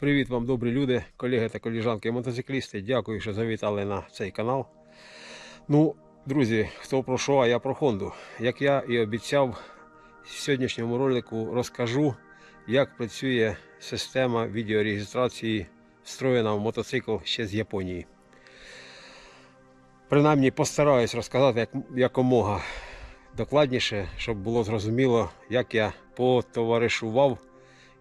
Привіт вам, добрі люди, колеги та коліжанки мотоциклісти. Дякую, що завітали на цей канал. Ну, друзі, хто про що, а я про Хонду. Як я і обіцяв, в сьогоднішньому ролику розкажу, як працює система відеореєстрації, встроєна в мотоцикл ще з Японії. Принаймні постараюсь розказати як, якомога докладніше, щоб було зрозуміло, як я потоваришував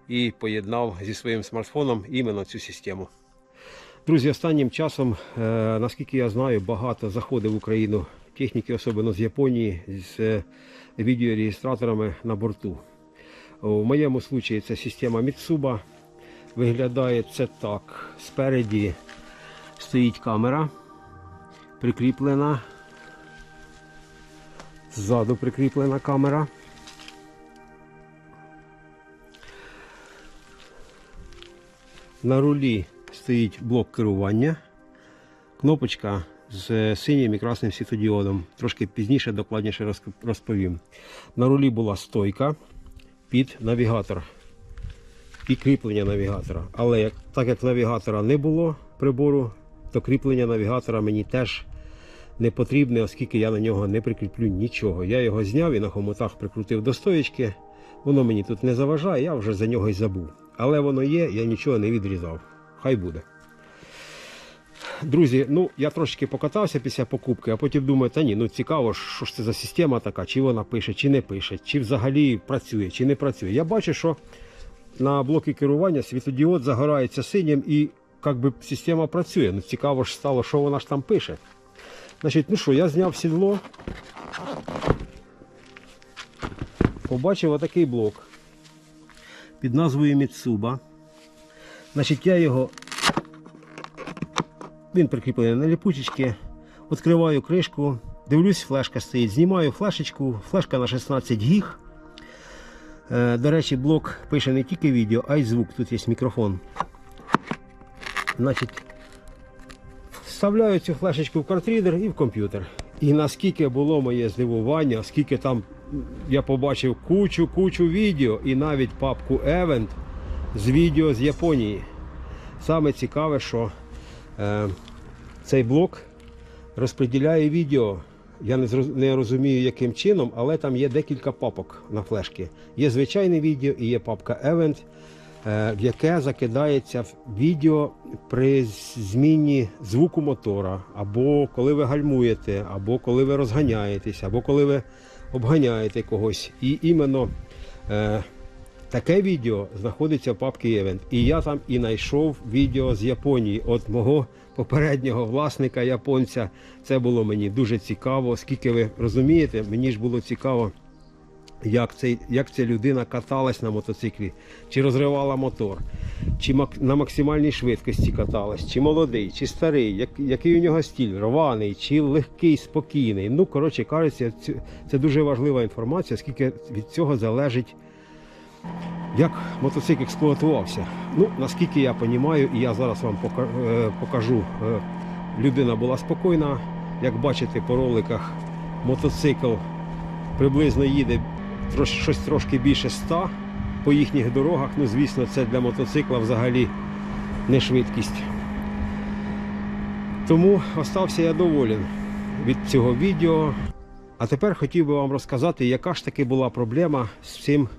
і поєднав зі своїм смартфоном іменно цю систему. Друзі, останнім часом, е, наскільки я знаю, багато заходить в Україну техніки, особливо з Японії, з е, відеореєстраторами на борту. У моєму случаї це система Mitsuba. Виглядає це так. Спереді стоїть камера, прикріплена. Ззаду прикріплена камера. На рулі стоїть блок керування, кнопочка з синім і красним світодіодом. Трошки пізніше докладніше розповім. На рулі була стойка під навігатор і кріплення навігатора. Але так як навігатора не було прибору, то кріплення навігатора мені теж не потрібне, оскільки я на нього не прикріплю нічого. Я його зняв і на хомутах прикрутив до стоєчки. Воно мені тут не заважає, я вже за нього й забув. Але воно є, я нічого не відрізав. Хай буде. Друзі, ну я трошки покатався після покупки, а потім думаю, та ні, ну цікаво, що ж це за система така, чи вона пише, чи не пише, чи взагалі працює, чи не працює. Я бачу, що на блокі керування світодіод загорається синім і як би система працює. Ну цікаво ж стало, що вона ж там пише. Значить, ну що, я зняв сідло. Побачив отакий блок під назвою Mitsuba. Значить, я його. Він прикріплений на ліпучечки. Відкриваю кришку, дивлюсь, флешка стоїть. Знімаю флешечку, флешка на 16 гіг. Е, До речі, блок пише не тільки відео, а й звук. Тут є мікрофон. Значить, вставляю цю флешечку в картрідер і в комп'ютер. І наскільки було моє здивування, скільки там я побачив кучу-кучу відео і навіть папку Event з відео з Японії. Саме цікаве, що е, цей блок розподіляє відео. Я не, розумію, яким чином, але там є декілька папок на флешки. Є звичайне відео і є папка Event, в яке закидається відео при зміні звуку мотора, або коли ви гальмуєте, або коли ви розганяєтесь, або коли ви обганяєте когось. І іменно е, таке відео знаходиться в папці Event. І я там і знайшов відео з Японії від мого попереднього власника японця. Це було мені дуже цікаво. Оскільки ви розумієте, мені ж було цікаво. Як, цей, як ця людина каталась на мотоциклі, чи розривала мотор, чи мак- на максимальній швидкості каталась, чи молодий, чи старий, як, який у нього стіль, рваний, чи легкий, спокійний. Ну, коротше кажучи, це, дуже важлива інформація, оскільки від цього залежить, як мотоцикл експлуатувався. Ну, наскільки я розумію, і я зараз вам е, покажу, е, людина була спокійна. Як бачите по роликах, мотоцикл приблизно їде щось трошки більше 100 по їхніх дорогах. Ну, звісно, це для мотоцикла взагалі не швидкість. Тому остався я доволен від цього відео. А тепер хотів би вам розказати, яка ж таки була проблема з цим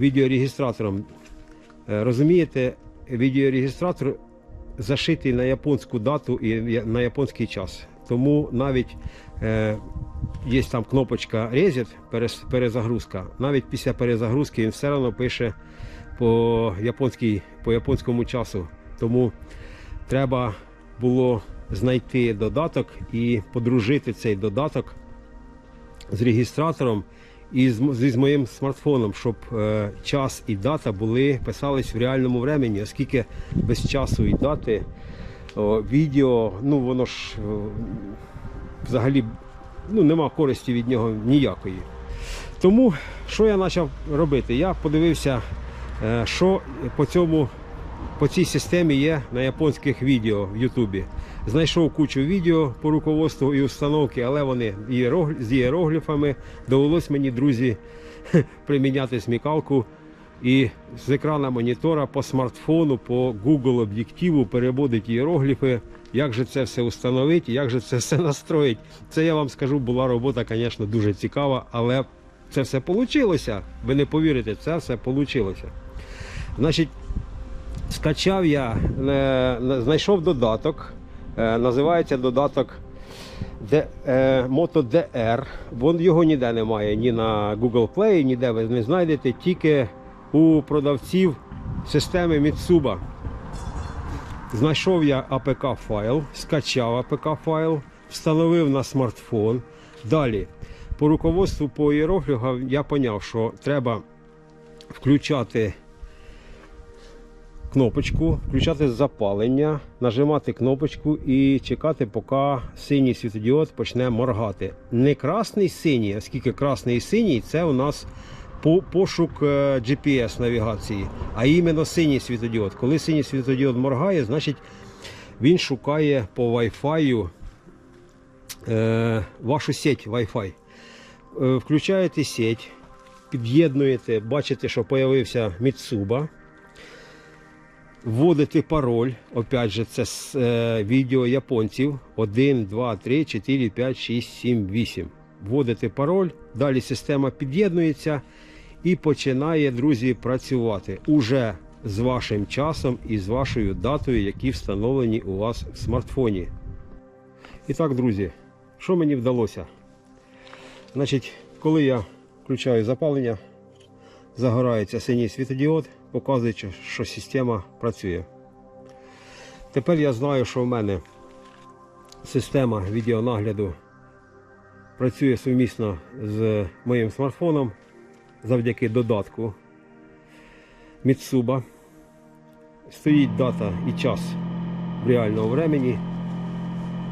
відеореєстратором. Е, Розумієте, відеореєстратор зашитий на японську дату і на японський час. Тому навіть е, є там кнопочка Reset, перезагрузка. Навіть після перезагрузки він все одно пише по, японській, по японському часу. Тому треба було знайти додаток і подружити цей додаток з реєстратором і з, м- з моїм смартфоном, щоб е, час і дата були писались в реальному времені, оскільки без часу і дати відео, ну воно ж е, взагалі ну, нема користі від нього ніякої. Тому що я почав робити? Я подивився, е, що по цьому по цій системі є на японських відео в Ютубі. Знайшов кучу відео по руководству і установки, але вони з іерогліфами. Довелось мені, друзі, приміняти смікалку і з екрана монітора по смартфону, по Google об'єктиву переводить іерогліфи, як же це все установити, як же це все настроїть. Це я вам скажу, була робота, звісно, дуже цікава, але це все вийшло. Ви не повірите, це все вийшло. Значить, скачав я, е, знайшов додаток, е, називається додаток е, Moto DR. Його ніде немає, ні на Google Play, ніде ви не знайдете, тільки у продавців системи Mitsuba. Знайшов я APK файл, скачав APK файл, встановив на смартфон. Далі, по руководству по іерогліфам я поняв, що треба включати кнопочку, включати запалення, нажимати кнопочку і чекати, поки синій світодіод почне моргати. Не красний синій, оскільки красний і синій це у нас пошук е, GPS навігації, а іменно синій світодіод. Коли синій світодіод моргає, значить він шукає по Wi-Fi е, вашу сеть Wi-Fi. Е, Включаєте сеть, під'єднуєте, бачите, що з'явився Mitsuba. Вводите пароль, опять же, це з е, відео японців 1, 2, 3, 4, 5, 6, 7, 8. Вводите пароль, далі система під'єднується і починає, друзі, працювати уже з вашим часом і з вашою датою, які встановлені у вас в смартфоні. І так, друзі, що мені вдалося? Значить, коли я включаю запалення, загорається синій світодіод, показуючи, що система працює. Тепер я знаю, що в мене система відеонагляду працює сумісно з моїм смартфоном завдяки додатку Mitsuba. Стоїть дата і час в реальному времені.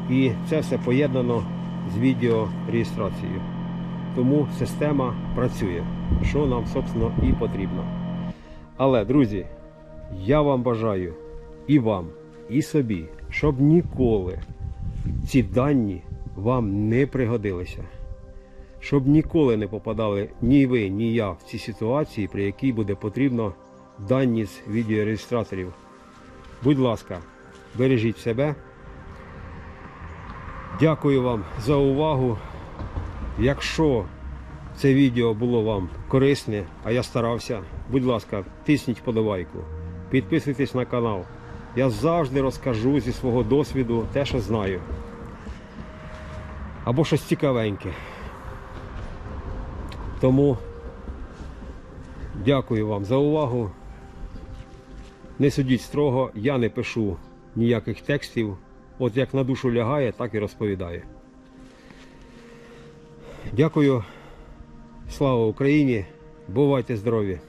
І це все поєднано з відеореєстрацією. Тому система працює, що нам, собственно, і потрібно. Але, друзі, я вам бажаю і вам, і собі, щоб ніколи ці дані вам не пригодилися. Щоб ніколи не попадали ні ви, ні я в ці ситуації, при якій буде потрібно дані з відеореєстраторів. Будь ласка, бережіть себе. Дякую вам за увагу. Якщо це відео було вам корисне, а я старався, будь ласка, тисніть вподобайку, підписуйтесь на канал. Я завжди розкажу зі свого досвіду те, що знаю. Або щось цікавеньке. Тому дякую вам за увагу. Не судіть строго, я не пишу ніяких текстів. От як на душу лягає, так і розповідаю. Дякую. Слава Україні! Бувайте здорові!